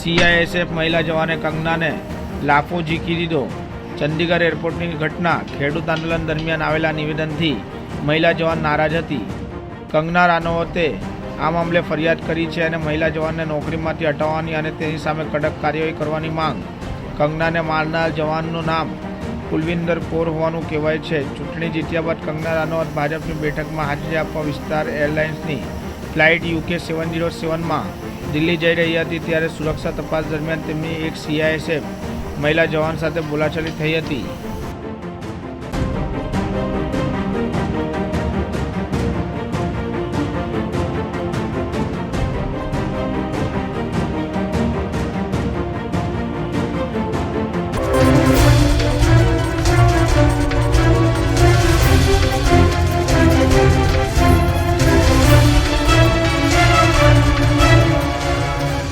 CISF મહિલા જવાને કંગનાને લાફો ઝીકી દીધો. ચંદીગઢ એરપોર્ટની ઘટના ખેડૂત આંદોલન દરમિયાન આવેલા નિવેદનથી મહિલા જવાન નારાજ હતી. કંગના રાનોવતે આ મામલે ફરિયાદ કરી છે અને મહિલા જવાનને નોકરીમાંથી હટાવવાની અને તેની સામે કડક કાર્યવાહી કરવાની માંગ કંગનાને મારનાર જવાનનું નામ કુલવિંદર કૌર હોવાનું કહેવાય છે. ચૂંટણી જીત્યા બાદ કંગના રાનોત ભાજપની બેઠકમાં હાજરી આપવા વિસ્તાર એરલાઇન્સની ફ્લાઇટ યુકે સેવન ઝીરો સેવનમાં દિલ્હી જઈ રહી હતી ત્યારે સુરક્ષા તપાસ દરમિયાન તેમની એક સીઆઈએસએફ મહિલા જવાન સાથે બોલાચાલી થઈ હતી.